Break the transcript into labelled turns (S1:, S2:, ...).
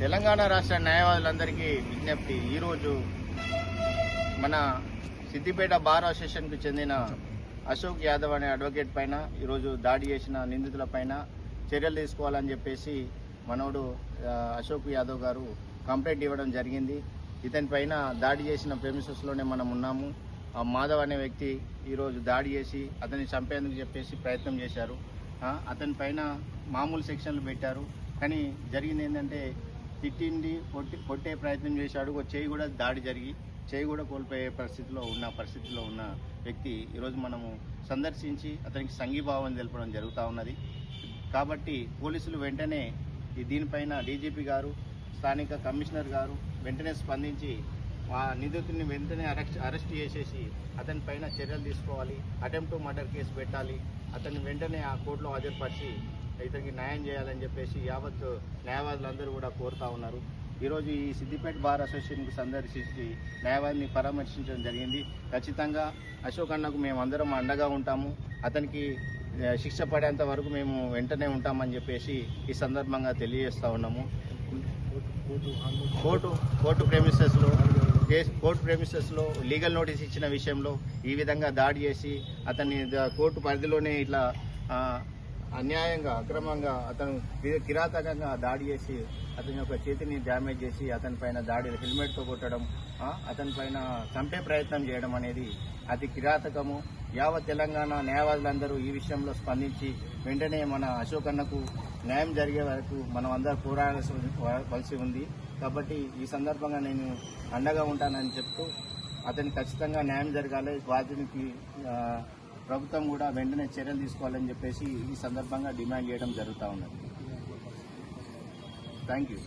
S1: తెలంగాణ రాష్ట్ర న్యాయవాదులందరికీ విజ్ఞప్తి. ఈరోజు మన సిద్దిపేట బార్ అసోసియేషన్కు చెందిన అశోక్ యాదవ్ అనే అడ్వకేట్ పైన ఈరోజు దాడి చేసిన నిందితుల పైన చర్యలు తీసుకోవాలని చెప్పేసి మనోడు అశోక్ యాదవ్ గారు కంప్లైంట్ ఇవ్వడం జరిగింది. ఇతని పైన దాడి చేసిన ప్రెమిసెస్లోనే మనం ఉన్నాము. ఆ మాధవ్ అనే వ్యక్తి ఈరోజు దాడి చేసి అతన్ని చంపేందుకు చెప్పేసి ప్రయత్నం చేశారు. అతని పైన మామూలు సెక్షన్లు పెట్టారు. కానీ జరిగింది ఏంటంటే తిట్టింది కొట్టి కొట్టే ప్రయత్నం చేశాడు. ఒక చేయి కూడా దాడి జరిగి చేయి కూడా కోల్పోయే పరిస్థితిలో ఉన్న పరిస్థితిలో ఉన్న వ్యక్తి ఈరోజు మనము సందర్శించి అతనికి సంఘీభావం తెలపడం జరుగుతూ ఉన్నది. కాబట్టి పోలీసులు వెంటనే దీనిపైన డీజీపీ గారు స్థానిక కమిషనర్ గారు వెంటనే స్పందించి ఆ నిందితుడిని వెంటనే అరెస్ట్ అరెస్ట్ చేసేసి అతని పైన చర్యలు తీసుకోవాలి. అటెంప్ట్ మర్డర్ కేసు పెట్టాలి. అతన్ని వెంటనే ఆ కోర్టులో హాజరుపరిచి ఇతనికి న్యాయం చేయాలని చెప్పేసి యావత్ న్యాయవాదులందరూ కూడా కోరుతా ఉన్నారు. ఈరోజు ఈ సిద్దిపేట బార్ అసోసియేషన్కి సందర్శించి న్యాయవాదిని పరామర్శించడం జరిగింది. ఖచ్చితంగా అశోక్ అన్నకు మేము అందరం అండగా ఉంటాము. అతనికి శిక్ష పడేంత వరకు మేము వెంటనే ఉంటామని చెప్పేసి ఈ సందర్భంగా తెలియజేస్తూ ఉన్నాము. కోర్టు కోర్టు ప్రేమిసెస్లో కేసు కోర్టు ప్రేమిసెస్లో లీగల్ నోటీస్ ఇచ్చిన విషయంలో ఈ విధంగా దాడి చేసి అతన్ని కోర్టు పరిధిలోనే ఇట్లా అన్యాయంగా అక్రమంగా అతను కిరాతకంగా దాడి చేసి అతని యొక్క చేతిని డ్యామేజ్ చేసి అతని పైన దాడి హెల్మెట్తో కొట్టడం అతని పైన చంపే ప్రయత్నం చేయడం అనేది అతి కిరాతకము. యావత్ తెలంగాణ న్యాయవాదులందరూ ఈ విషయంలో స్పందించి వెంటనే మన అశోక్ అన్నకు న్యాయం జరిగే వరకు మనం అందరూ పోరాడాల్సి ఉంది. కాబట్టి ఈ సందర్భంగా నేను అండగా ఉంటానని చెప్తూ అతనికి ఖచ్చితంగా న్యాయం జరగాలి. బాధ్యునికి ప్రభుత్వం కూడా వెంటనే చర్యలు తీసుకోవాలని చెప్పేసి ఈ సందర్భంగా డిమాండ్ చేయడం జరుగుతూ ఉన్నది. Thank you